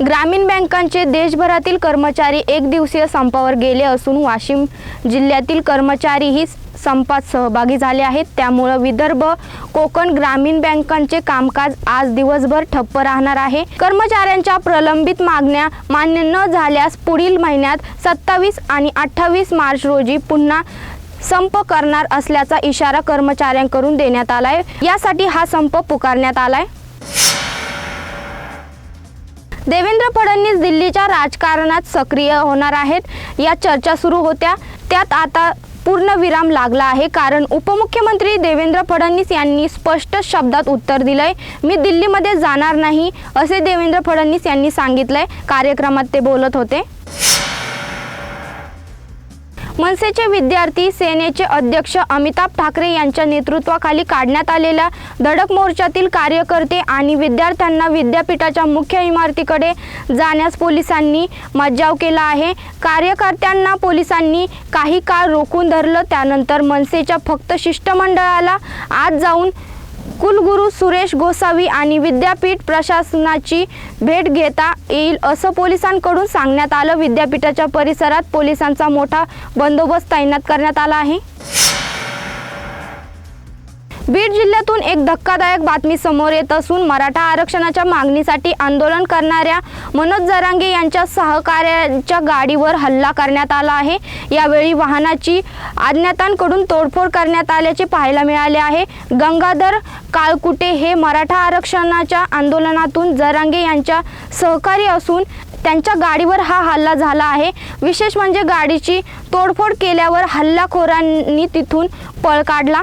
ग्रामीण बँकांचे देशभरातील कर्मचारी एक दिवसीय संपावर गेले असून वाशिम जिल्ह्यातील कर्मचारीही संपात सहभागी झाले आहेत. त्यामुळं विदर्भ कोकण ग्रामीण बँकांचे कामकाज आज दिवसभर ठप्प राहणार आहे. कर्मचाऱ्यांच्या प्रलंबित मागण्या मान्य न झाल्यास पुढील महिन्यात सत्तावीस आणि अठ्ठावीस मार्च रोजी पुन्हा संप करणार असल्याचा इशारा कर्मचाऱ्यांकडून देण्यात आलाय. यासाठी हा संप पुकारण्यात आलाय. देवेंद्र फडणवीस दिल्लीच्या राजकारणात सक्रिय होणार आहेत. या चर्चा सुरू होत्या. त्यात आता पूर्ण विराम लागला आहे. कारण उपमुख्यमंत्री देवेंद्र फडणवीस यांनी स्पष्ट शब्दात उत्तर दिलंय. मी दिल्लीमध्ये जाणार नाही असे देवेंद्र फडणवीस यांनी सांगितलंय. कार्यक्रमात ते बोलत होते. मनसेचे विद्यार्थी सेनेचे अध्यक्ष अमिताभ ठाकरे यांच्या नेतृत्वाखाली काढण्यात आलेल्या धडक मोर्चातील कार्यकर्ते आणि विद्यार्थ्यांना विद्यापीठाच्या मुख्य इमारतीकडे जाण्यास पोलिसांनी मज्जाव केला आहे. कार्यकर्त्यांना पोलिसांनी काही काळ रोखून धरलं त्यानंतर मनसेच्या फक्त शिष्टमंडळाला आत जाऊन कुलगुरू सुरेश गोसावी आणि विद्यापीठ प्रशासनाची भेट घेता येईल असं पोलिसांकडून सांगण्यात आलं. विद्यापीठाच्या परिसरात पोलिसांचा मोठा बंदोबस्त तैनात करण्यात आला आहे. बीड जिल्ह्यातून एक धक्कादायक बातमी समोर येत असून मराठा आरक्षणाच्या मागणीसाठी आंदोलन करणाऱ्या मनोज जरांगे यांच्या सहकार्याच्या गाडीवर हल्ला करण्यात आला आहे. यावेळी वाहनाची अज्ञातांकडून तोडफोड करण्यात आल्याचे पाहायला मिळाले आहे. गंगाधर काळकुटे हे मराठा आरक्षणाच्या आंदोलनातून जरांगे यांच्या सहकारी असून त्यांच्या गाडीवर हा हल्ला झाला आहे. विशेष म्हणजे गाडीची तोडफोड केल्यावर हल्लाखोरांनी तिथून पळ काढला.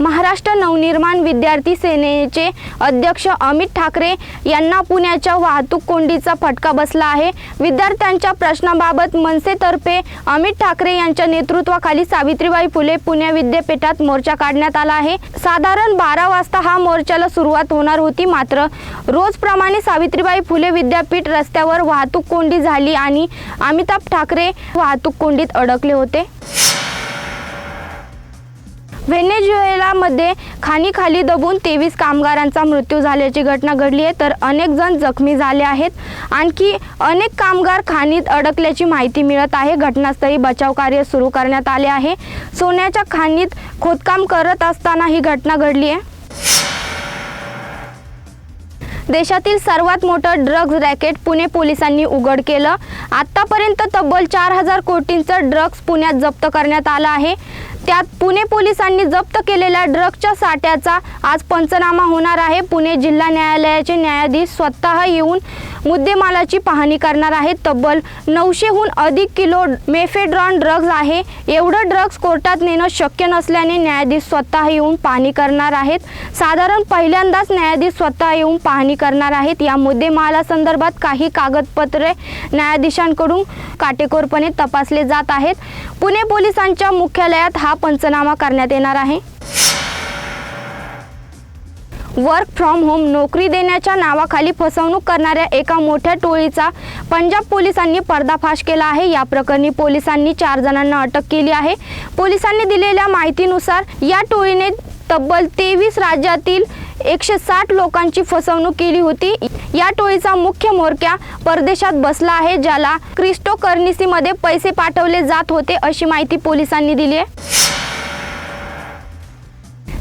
महाराष्ट्र नवनिर्माण विद्यार्थी सेनेचे अध्यक्ष अमित ठाकरे यांना पुण्याच्या वाहतूक कोंडीचा फटका बसला आहे. विद्यार्थ्यांच्या प्रश्नाबाबत मनसेतर्फे अमित ठाकरे यांच्या नेतृत्वाखाली सावित्रीबाई फुले पुणे विद्यापीठात मोर्चा काढण्यात आला आहे. साधारण बारा वाजता हा मोर्चाला सुरुवात होणार होती. मात्र रोजप्रमाणे सावित्रीबाई फुले विद्यापीठ रस्त्यावर वाहतूक कोंडी झाली आणि अमिताभ ठाकरे वाहतूक कोंडीत अडकले होते. व्हेनेझुएलामध्ये खाणीखाली दबून तेवीस कामगारांचा मृत्यू झाल्याची घटना घडली आहे. तर अनेक जण जखमी झाले आहेत. आणखी अनेक कामगार खाणीत अडकल्याची माहिती मिळत आहे. घटनास्थळी बचाव कार्य सुरू करण्यात आले आहे. सोन्याच्या खाणीत खोदकाम करत असताना ही घटना घडली आहे. देशातील सर्वात मोठं ड्रग्ज रॅकेट पुणे पोलिसांनी उघड केलं. आतापर्यंत तब्बल चार हजार कोटींचं ड्रग्ज पुण्यात जप्त करण्यात आलं आहे. त्यात पुणे पोलिसांनी जप्त केलेल्या ड्रग्जच्या साठ्याचा आज पंचनामा होणार आहे. पुणे जिल्हा न्यायालयाचे न्यायाधीश स्वतः येऊन मुद्देमालाची पाहणी करणार आहेत. तब्बल नऊशेहून अधिक किलो मेफेड्रॉन ड्रग्ज आहे. एवढं ड्रग्ज कोर्टात नेणं शक्य नसल्याने न्यायाधीश स्वतः येऊन पाहणी करणार आहेत. साधारण पहिल्यांदाच न्यायाधीश स्वतः येऊन पाहणी करणार आहेत. या मुद्देमालासंदर्भात काही कागदपत्रे न्यायाधीशांकडून काटेकोरपणे तपासले जात आहेत. पुणे पोलिसांच्या मुख्यालयात हा पंचनामा करण्यात येणार आहे. वर्क फ्रॉम होम नोकरी देण्याच्या नावाखाली फसवणूक करणाऱ्या एका मोठ्या टोळीचा पंजाब पोलिसांनी पर्दाफाश केला आहे. या प्रकरणी पोलिसांनी चार जणांना अटक केली आहे. पोलिसांनी दिलेल्या माहितीनुसार या टोळीने तब्बल तेवीस राज्यातील एकशे साठ लोकांची फसवणूक केली होती. या टोळीचा मुख्य म्होरक्या परदेशात बसला आहे ज्याला क्रिस्टो कर्निसीमध्ये पैसे पाठवले जात होते अशी माहिती पोलिसांनी दिली आहे.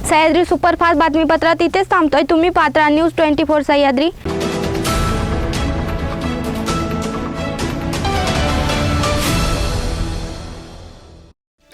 सह्याद्री सुपरफास्ट बातमीपत्रात इथेच थांबतोय. तुम्ही पात्रा न्यूज ट्वेंटी फोर सह्याद्री.